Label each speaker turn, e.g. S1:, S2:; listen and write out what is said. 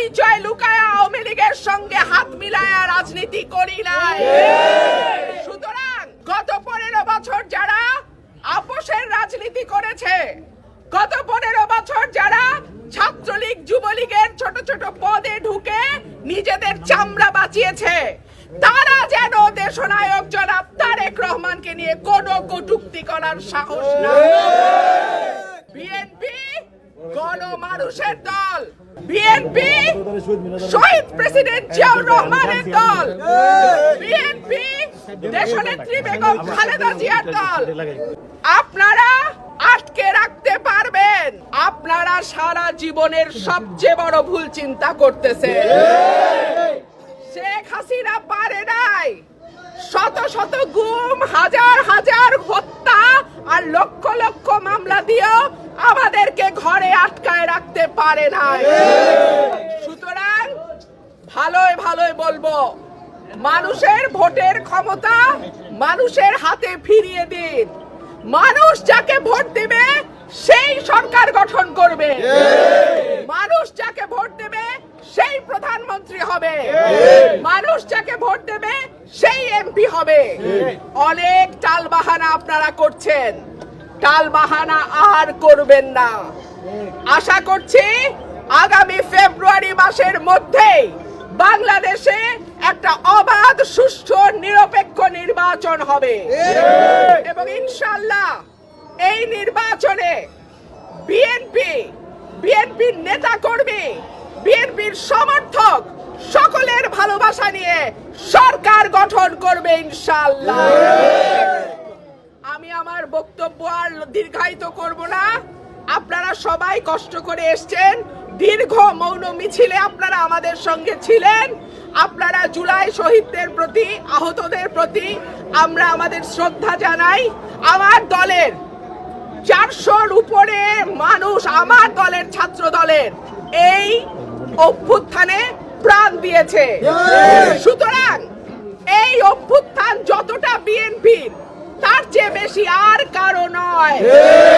S1: পরিচয় লুকায়া আওয়ামী লীগের সঙ্গে হাত মিলায়া রাজনীতি করি নাই। সুতরাং গত পনেরো বছর যারা আপোষের রাজনীতি করেছে, গত পনেরো বছর যারা ছাত্রলীগ, যুবলীগের ছোট ছোট পদে ঢুকে নিজেদের চামড়া বাঁচিয়েছে, তারা যেন দেশনায়ক জনাব তারেক রহমানকে নিয়ে কোনো কটুক্তি করার সাহস না বিএনপি দল বিএনপি শহীদ প্রেসিডেন্ট জিয়াউর রহমানের দল বিএনপি দেশনেত্রী বেগম খালেদা জিয়ার দল। আপনারা আটকে রাখতে পারবেন। আপনারা সারা জীবনের সবচেয়ে বড় ভুল চিন্তা করতেছে শেখ হাসিনা পারে নাই। শত শত গুম, হাজার হাজার হত্যা আর লক্ষ লক্ষ মামলা দিয়েও রাখতে পারে নাই। সুতরাং ভালোই ভালোই বলব, মানুষের ভোটের ক্ষমতা মানুষের হাতে ফিরিয়ে দিন। মানুষ যাকে ভোট দেবে, সেই সরকার গঠন করবে। মানুষ যাকে ভোট দেবে, সেই প্রধানমন্ত্রী হবে। মানুষ যাকে ভোট দেবে, সেই এমপি হবে। অনেক টালবাহানা আপনারা করছেন। টালবাহানা আর করবেন না। আশা করছি আগামী ফেব্রুয়ারি মাসের মধ্যেই বাংলাদেশে একটা অবাধ, সুষ্ঠু, নিরপেক্ষ নির্বাচন হবে। এবং ইনশাল্লাহ এই নির্বাচনে বিএনপি, বিএনপির নেতা কর্মী বিএনপির সমর্থক সকলের ভালোবাসা নিয়ে সরকার গঠন করবে ইনশাল্লাহ আমি আমার বক্তব্য আর দীর্ঘায়িত করব না। আপনারা সবাই কষ্ট করে এসছেন। দীর্ঘ মৌন মিছিলে আপনারা আমাদের সঙ্গে ছিলেন। আপনারা জুলাই শহীদদের প্রতি, আহতদের প্রতি আমরা আমাদের শ্রদ্ধা জানাই। আমার দলের চারশোর উপরে মানুষ আমার দলের ছাত্র দলের এই অভ্যুত্থানে প্রাণ দিয়েছে। সুতরাং এই অভ্যুত্থান যতটা বিএনপির, তার চেয়ে বেশি আর কারও নয়।